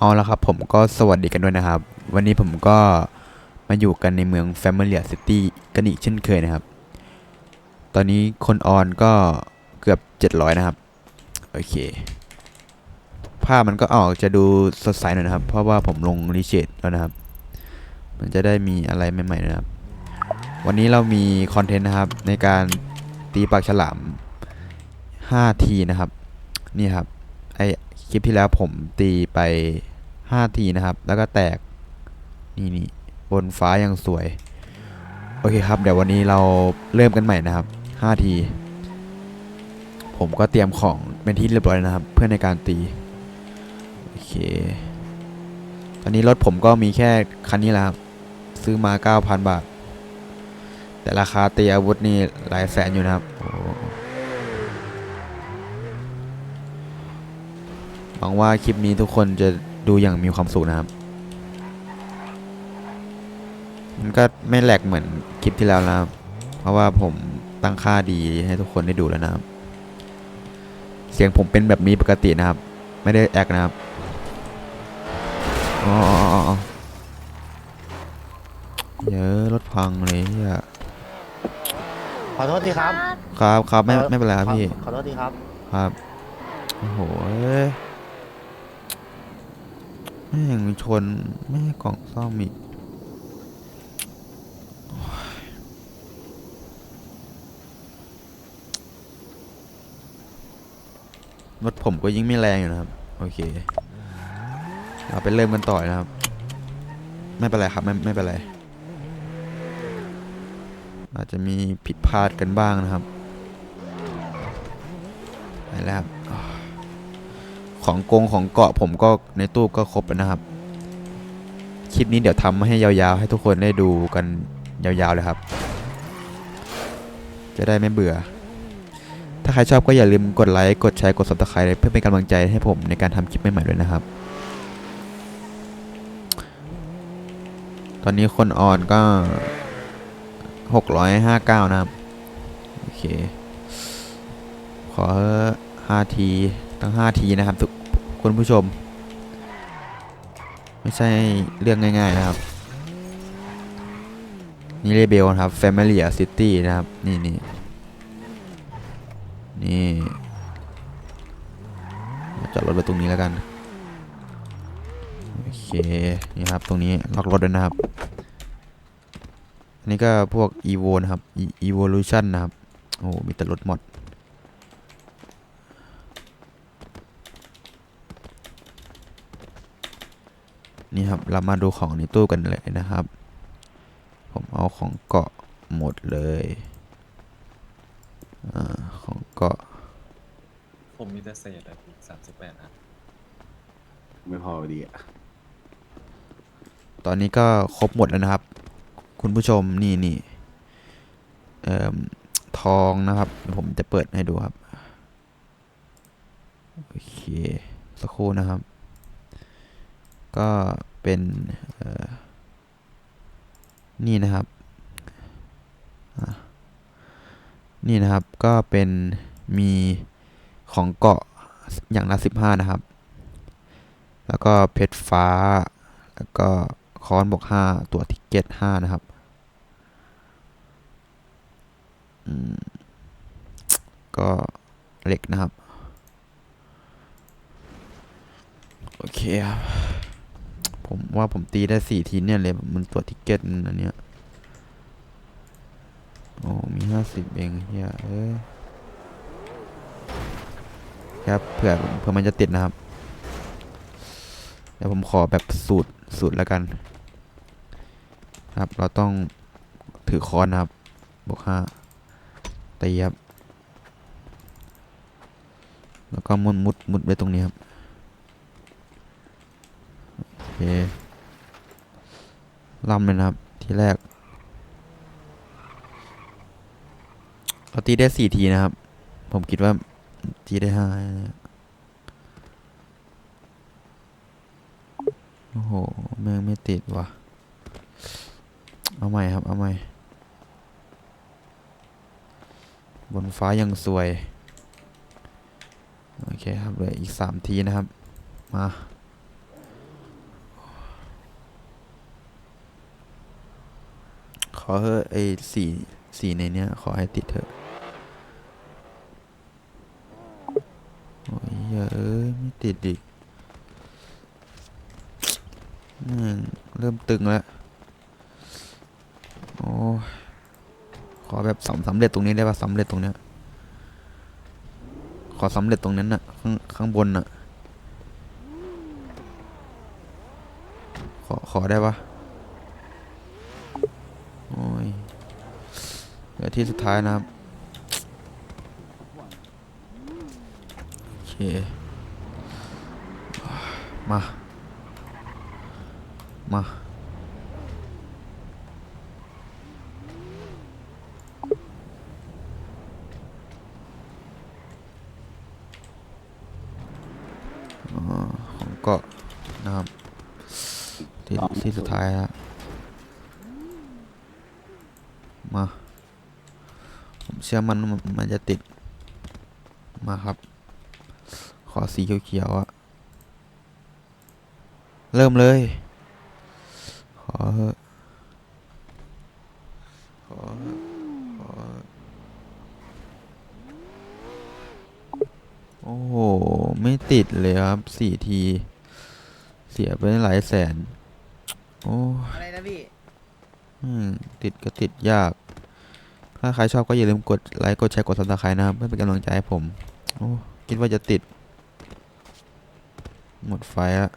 เอาละครับผมก็สวัสดีกันด้วยนะครับ วันนี้ผมก็มาอยู่กันในเมือง f a m i l i a City กันอีกเช่นเคยนะครับ ตอนนี้คนออนก็เกือบ 700 นะครับ โอเค ภาพมันก็ออกจะดูสดใสหน่อยนะครับ เพราะว่าผมลงรีเชดแล้วนะครับ มันจะได้มีอะไรใหม่ๆนะครับ วันนี้เรามีคอนเทนต์นะครับในการตีปากฉลาม 5 ทีนะครับ นี่ครับ ไอคลิปที่แล้วผมตีไป5ทีนะครับ แล้วก็แตก นี่นี่บนฟ้ายังสวย โอเคครับ เดี๋ยววันนี้เราเริ่มกันใหม่นะครับ5ทีผมก็เตรียมของเป็นที่เรียบร้อยนะครับ เพื่อในการตีโอเค ตอนนี้รถผมก็มีแค่คันนี้แหละครับ ซื้อมา 9,000 บาท แต่ราคาตีอาวุธนี่หลายแสนอยู่นะครับโอ้ หวังว่าคลิปนี้ทุกคนจะดูอย่างมีความสุขนะครับ มันก็ไม่แหลกเหมือนคลิปที่แล้วนะครับ เพราะว่าผมตั้งค่าดีให้ทุกคนได้ดูแล้วนะครับ เสียงผมเป็นแบบนี้ปกตินะครับ ไม่ได้แอคนะครับอ๋ออ๋ออ๋ออ๋อเยอะรถพังเลยเหียขอโทษทีครับ ครับครับไม่เอ่อไม่เป็นไรครับขอพี่ ขอโทษทีครับ ครับ โอ้โหเอ้ย แม่งชนแม่กล่องซ่อมอีกรถผมก็ยิ่งไม่แรงอยู่นะครับ โอเค เราไปเริ่มกันต่อเลยนะครับ ไม่เป็นไรครับ ไม่ไม่เป็นไร อาจจะมีผิดพลาดกันบ้างนะครับไปแล้วครับ ของกงของเกาะผมก็ในตู้ก็ครบแล้วนะครับ คลิปนี้เดี๋ยวทำให้ยาวๆ ให้ทุกคนได้ดูกันยาวๆเลยครับ จะได้ไม่เบื่อ ถ้าใครชอบก็อย่าลืมกดไลค์กดแชร์กด subscribe เพื่อเป็นกำลังใจให้ผมในการทำคลิปใหม่ๆด้วยนะครับ ตอนนี้คนออนก็659 นะครับ โอเค ขอห้าที ตั้งห้าที นะครับทุก คุณผู้ชม ไม่ใช่เรื่องง่ายๆนะครับ นี่เรเบลครับ Family City นะครับ นี่นี่นี่จอดรถไว้ตรงนี้แล้วกัน โอเค นี่ครับ ตรงนี้ล็อกรถด้วยนะครับ อันนี้ก็พวก Evo นะครับ E- Evolution นะครับ โอ้โหมีแต่รถหมด นี่ครับ เรามาดูของในตู้กันเลยนะครับ ผมเอาของเกาะหมดเลยอาของเกาะ ผมมีแต่เศษอะพี่สามสิบแปดอันไม่พอดีอะตอนนี้ก็ครบหมดแล้วนะครับ คุณผู้ชมนี่นี่เอ่อทองนะครับเดี๋ยวผมจะเปิดให้ดูครับ โอเค สักครู่นะครับ ก็เป็นนี่นะครับ นี่นะครับก็เป็นมีของเกาะอย่างละสิบห้านะครับ แล้วก็เพชรฟ้า แล้วก็ค้อนบวกห้าตัวทิกเก็ตห้านะครับก็เหล็กนะครับ โอเคครับ ผมว่าผมตีได้สี่ทีเนี่ยเลยมันตัวทิกเก็ตมันอันเนี้ยโอ้มีห้าสิบเองเฮียเอ้ยครับเผื่อเผื่อมันจะติดนะครับเดี๋ยวผมขอแบบสูตรสูตรแล้วกัน ครับ เราต้องถือค้อนนะครับบวกห้าตีครับ แล้วก็มุดมุดมุดไปตรงนี้ครับ เคล่ำเลยนะครับ ทีแรกเราตีได้สี่ทีนะครับ ผมคิดว่าตีได้ห้าโอ้โห แม่งไม่ติดว่ะ เอาใหม่ครับ เอาใหม่ บนฟ้ายังสวย โอเคครับเหลืออีกสามทีนะครับ มา อเถอะไอ้สีสีในเนี้ย ขอให้ติดเถอะ โอ้ยเยเอ้ยไม่ติดอีกแม่เริ่มตึงแล้ว โอ้ขอแบบสำสำเร็จตรงนี้ได้ปะสำเร็จตรงเนี้ย ขอสำเร็จตรงนั้นน่ะ ข้างข้างบนน่ะ ขอ ขอได้ปะโอ้ยเหลือ ที่สุดท้ายนะครับ โอเค มา มาอ๋อของเกาะนะครับ ที่ที่สุดท้ายแล้วมา เชื่อมันมันมันจะติด มาครับ ขอสีเขียวๆอะเริ่มเลย ขอเถอะขอเถอะขอเถอะโอ้โห ไม่ติดเลยครับสี่ที เสียไปหลายแสน โอ้อะไรนะพี่ อืม ติดก็ติดยาก ถ้าใครชอบก็อย่าลืมกดไลค์ กดแชร์ กดซับสไครต์นะครับเพื่อเป็นกำลังใจให้ผม โอ้ คิดว่าจะติด หมดไฟอะ